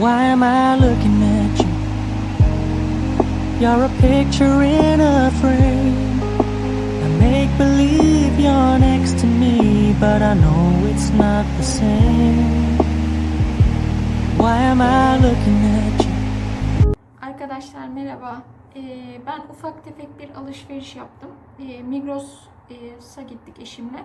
Why am I looking at you? You're a picture in a frame. I make believe you're next to me, but I know it's not the same. Why am I looking at you? Arkadaşlar merhaba. Ee, ben ufak tefek bir alışveriş yaptım. Ee, Migros'a gittik eşimle.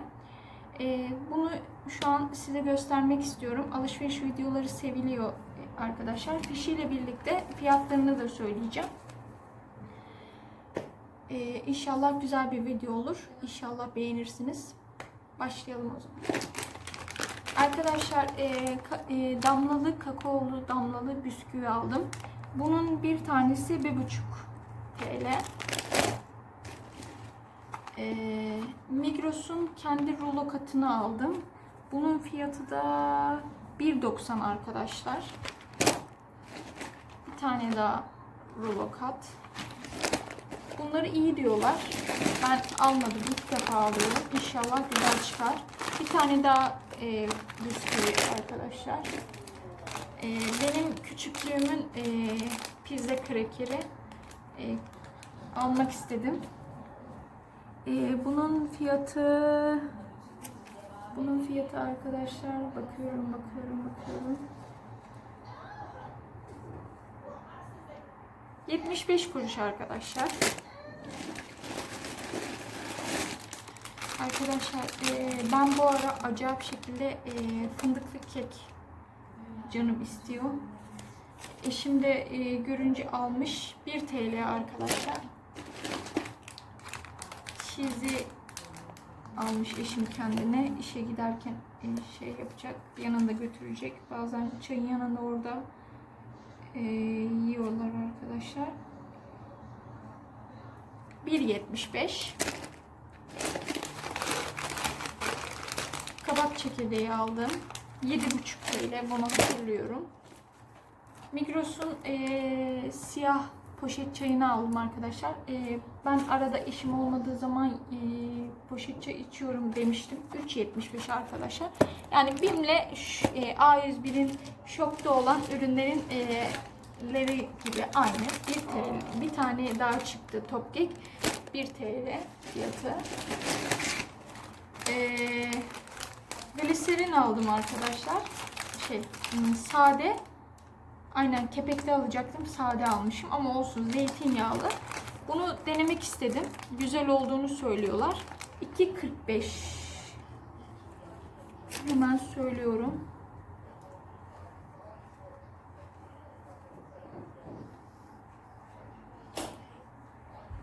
Ee, bunu şu an size göstermek istiyorum. Alışveriş videoları seviliyor arkadaşlar. Fişiyle birlikte fiyatlarını da söyleyeceğim. Ee, inşallah güzel bir video olur. İnşallah beğenirsiniz. Başlayalım o zaman. Arkadaşlar e, e, damlalı kakaolu damlalı bisküvi aldım. Bunun bir tanesi 1,5 TL. E, Migros'un kendi rulo katını aldım. Bunun fiyatı da 1.90 arkadaşlar. Bir tane daha rulo kat. Bunları iyi diyorlar. Ben almadım. İlk defa alıyorum. İnşallah güzel çıkar. Bir tane daha e, bisküvi arkadaşlar. E, benim küçüklüğümün e, pizza krekeri e, almak istedim. E, bunun fiyatı bunun fiyatı arkadaşlar bakıyorum bakıyorum bakıyorum. 75 kuruş arkadaşlar. Arkadaşlar e, ben bu ara acayip şekilde e, fındıklı kek canım istiyor. Eşim de e, görünce almış 1 TL arkadaşlar. Cheese'i almış eşim kendine işe giderken e, şey yapacak yanında götürecek. Bazen çayın yanında orada e, yiyorlar arkadaşlar. 1.75 Kabak çekirdeği aldım. 7,5 TL bunu hatırlıyorum. Migros'un eee, siyah poşet çayını aldım arkadaşlar. Eee, ben arada işim olmadığı zaman eee, poşet çay içiyorum demiştim. 3.75 arkadaşlar. Yani BİM'le eee, A101'in şokta olan ürünlerin eee, leri gibi aynı. 1 TL. Bir tane daha çıktı Topkek. 1 TL fiyatı. Eee gliserin aldım arkadaşlar. Şey, hmm, sade. Aynen kepekli alacaktım. Sade almışım ama olsun zeytinyağlı. Bunu denemek istedim. Güzel olduğunu söylüyorlar. 2.45 Hemen söylüyorum.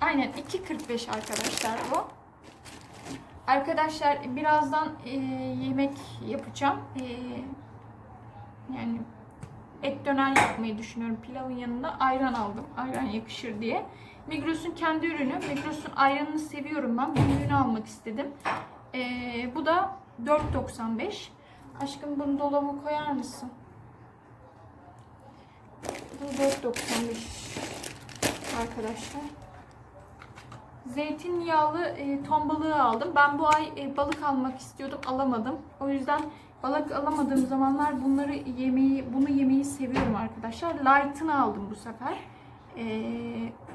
Aynen 2.45 arkadaşlar bu. Arkadaşlar birazdan e, yemek yapacağım. E, yani et döner yapmayı düşünüyorum. Pilavın yanında ayran aldım. Ayran yakışır diye. Migros'un kendi ürünü. Migros'un ayranını seviyorum ben. Büyüğünü almak istedim. E, bu da 4.95. Aşkım bunu dolaba koyar mısın? Bu 4.95 arkadaşlar. Zeytinyağlı e, ton balığı aldım. Ben bu ay e, balık almak istiyordum, alamadım. O yüzden balık alamadığım zamanlar bunları yemeyi, bunu yemeyi seviyorum arkadaşlar. Light'ını aldım bu sefer. E,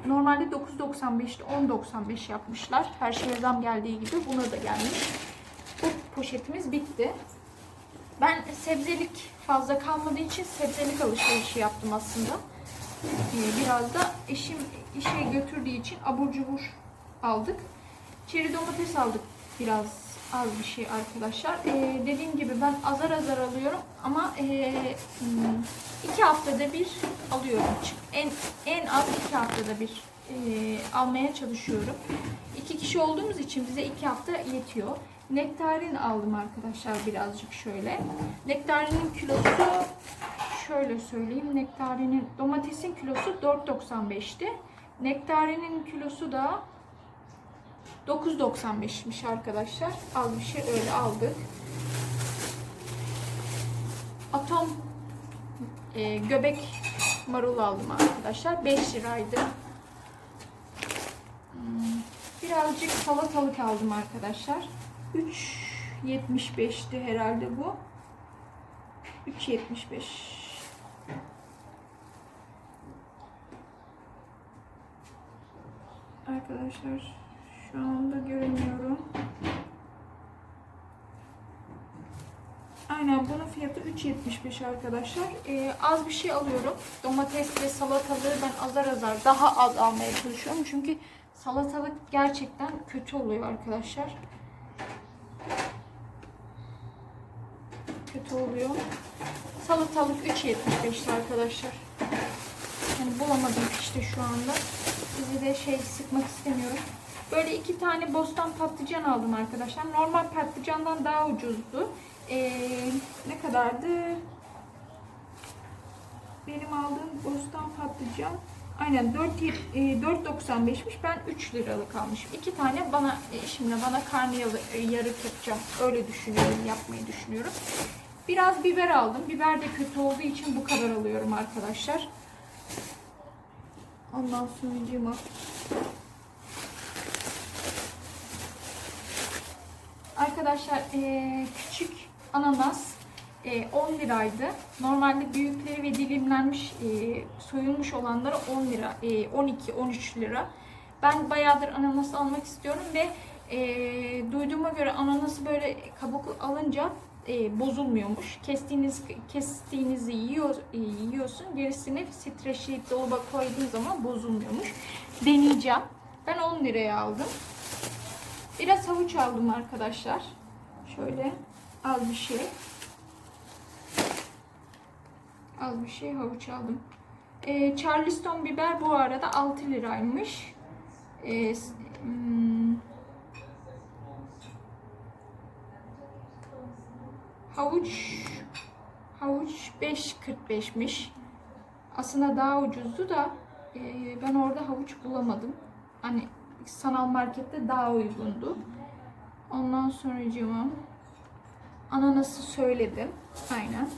normalde 9.95'ti, 10.95 yapmışlar. Her şeye zam geldiği gibi buna da gelmiş. bu poşetimiz bitti. Ben sebzelik fazla kalmadığı için sebzelik alışverişi yaptım aslında. Ee, Biraz da eşim işe götürdüğü için abur cubur aldık. Çeri domates aldık biraz az bir şey arkadaşlar. Ee, dediğim gibi ben azar azar alıyorum ama hmm, iki haftada bir alıyorum. En en az iki haftada bir ee, almaya çalışıyorum. İki kişi olduğumuz için bize iki hafta yetiyor. Nektarin aldım arkadaşlar birazcık şöyle. Nektarinin kilosu şöyle söyleyeyim. Nektarinin domatesin kilosu 4.95'ti. Nektarinin kilosu da 9.95'miş arkadaşlar. Az bir şey öyle aldık. Atom e, göbek marul aldım arkadaşlar. 5 liraydı. Hmm, Birazcık salatalık aldım arkadaşlar. 3.75'ti herhalde bu. 3.75. Arkadaşlar şu anda göremiyorum. Aynen bunun fiyatı 3.75 arkadaşlar. Ee, az bir şey alıyorum. Domates ve salatalığı ben azar azar daha az almaya çalışıyorum. Çünkü salatalık gerçekten kötü oluyor arkadaşlar. Kötü oluyor. Salatalık 3.75 arkadaşlar. Yani bulamadım işte şu anda. Sizi de şey sıkmak istemiyorum. Böyle iki tane bostan patlıcan aldım arkadaşlar. Normal patlıcandan daha ucuzdu. Ee, ne kadardı? Benim aldığım bostan patlıcan aynen 4 e, 4.95'miş. Ben 3 liralık almışım. İki tane bana e, şimdi bana karnıyarık yarık yapacağım. Öyle düşünüyorum, yapmayı düşünüyorum. Biraz biber aldım. Biber de kötü olduğu için bu kadar alıyorum arkadaşlar. Ondan sonra Arkadaşlar eee, küçük ananas eee, 10 liraydı. Normalde büyükleri ve dilimlenmiş eee, soyulmuş olanları 10 lira, 12-13 lira. Ben bayağıdır ananas almak istiyorum ve eee, duyduğuma göre ananası böyle kabuk alınca eee, bozulmuyormuş. Kestiğiniz kestiğinizi yiyor, e, yiyorsun. Gerisini streçleyip dolaba koyduğun zaman bozulmuyormuş. Deneyeceğim. Ben 10 liraya aldım. Biraz havuç aldım arkadaşlar. Şöyle az bir şey. Az bir şey havuç aldım. Ee, Charleston biber bu arada 6 liraymış. S- hmm, havuç havuç 5.45'miş. Aslında daha ucuzdu da e, ben orada havuç bulamadım. Hani sanal markette daha uygundu. Ondan sonra ananası söyledim. Aynen.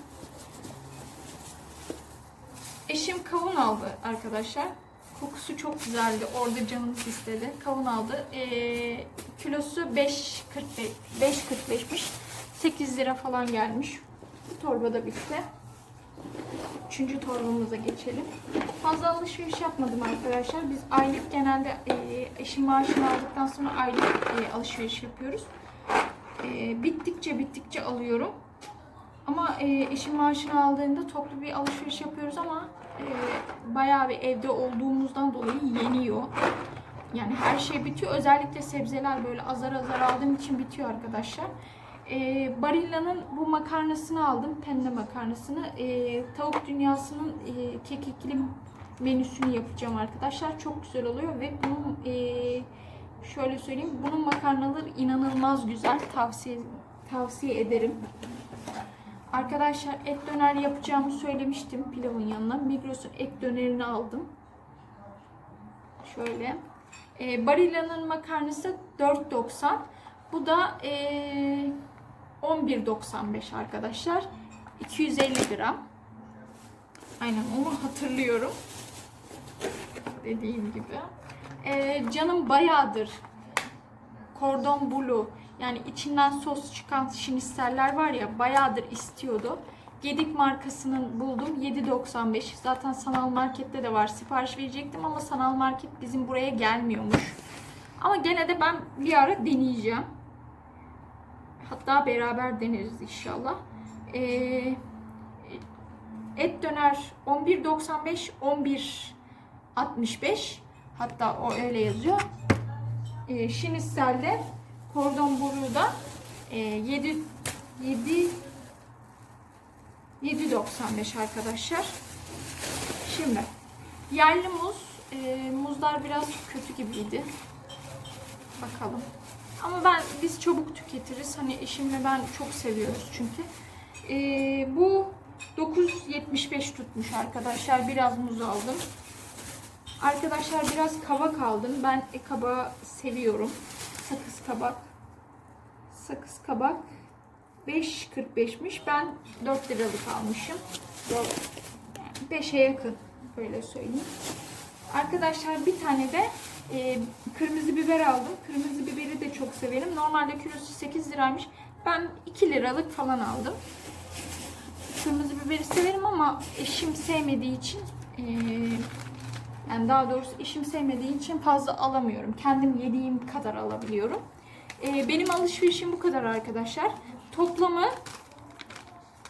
Eşim kavun aldı arkadaşlar. Kokusu çok güzeldi. Orada canımız istedi. Kavun aldı. Ee, kilosu 5.45 5.45'miş. 8 lira falan gelmiş. Bu torba da bitti. Üçüncü torbamıza geçelim. Fazla alışveriş yapmadım arkadaşlar. Biz aylık genelde e, eşim maaşını aldıktan sonra aylık e, alışveriş yapıyoruz. E, bittikçe bittikçe alıyorum. Ama e, eşim maaşını aldığında toplu bir alışveriş yapıyoruz ama e, bayağı bir evde olduğumuzdan dolayı yeniyor. Yani her şey bitiyor. Özellikle sebzeler böyle azar azar aldığım için bitiyor arkadaşlar. E, Barilla'nın bu makarnasını aldım. Penne makarnasını. E, tavuk dünyasının e, kekikli menüsünü yapacağım arkadaşlar. Çok güzel oluyor ve bunun e, şöyle söyleyeyim. Bunun makarnaları inanılmaz güzel. Tavsiye tavsiye ederim. Arkadaşlar et döner yapacağımı söylemiştim pilavın yanına. Migros'un et dönerini aldım. Şöyle. E, Barilla'nın makarnası 4.90. Bu da e, 11.95 arkadaşlar. 250 gram. Aynen onu hatırlıyorum. Dediğim gibi. E, canım bayağıdır kordon bleu yani içinden sos çıkan şinisteller var ya bayağıdır istiyordu. Gedik markasının buldum 7.95 zaten sanal markette de var sipariş verecektim ama sanal market bizim buraya gelmiyormuş. Ama gene de ben bir ara deneyeceğim. Hatta beraber deneriz inşallah. Ee, et döner 11.95 11.65 hatta o öyle yazıyor. Ee, Şinistel'de kordon boruğu da e, 7 7 7.95 arkadaşlar. Şimdi yerli muz. Ee, muzlar biraz kötü gibiydi. Bakalım. Ama ben biz çabuk tüketiriz. Hani eşimle ben çok seviyoruz çünkü. Ee, bu 9.75 tutmuş arkadaşlar. Biraz muz aldım. Arkadaşlar biraz kabak aldım. Ben e, kabağı seviyorum. Sakız kabak. Sakız kabak 5.45'miş. Ben 4 liralık almışım. 5'e yakın. Böyle söyleyeyim. Arkadaşlar bir tane de e, kırmızı biber aldım. Kırmızı biberi de çok severim. Normalde kilosu 8 liraymış. Ben 2 liralık falan aldım. Kırmızı biberi severim ama eşim sevmediği için e, yani daha doğrusu eşim sevmediği için fazla alamıyorum. Kendim yediğim kadar alabiliyorum. E, benim alışverişim bu kadar arkadaşlar. Toplamı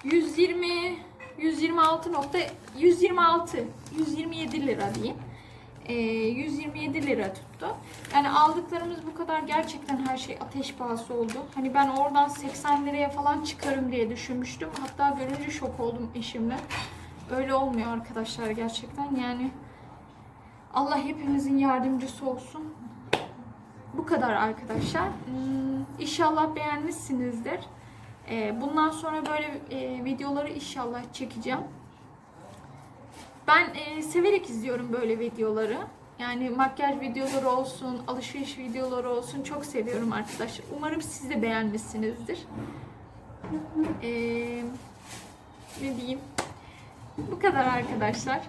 120 126 nokta 126 127 lira diyeyim. Ee, 127 lira tuttu. Yani aldıklarımız bu kadar gerçekten her şey ateş pahası oldu. Hani ben oradan 80 liraya falan çıkarım diye düşünmüştüm. Hatta görünce şok oldum eşimle. Öyle olmuyor arkadaşlar gerçekten. Yani Allah hepimizin yardımcısı olsun. Bu kadar arkadaşlar. Hmm, İnşallah beğenmişsinizdir. Ee, Bundan sonra böyle e, videoları inşallah çekeceğim. Ben e, severek izliyorum böyle videoları. Yani makyaj videoları olsun, alışveriş videoları olsun çok seviyorum arkadaşlar. Umarım siz de beğenmişsinizdir. Ee, ne diyeyim? Bu kadar arkadaşlar.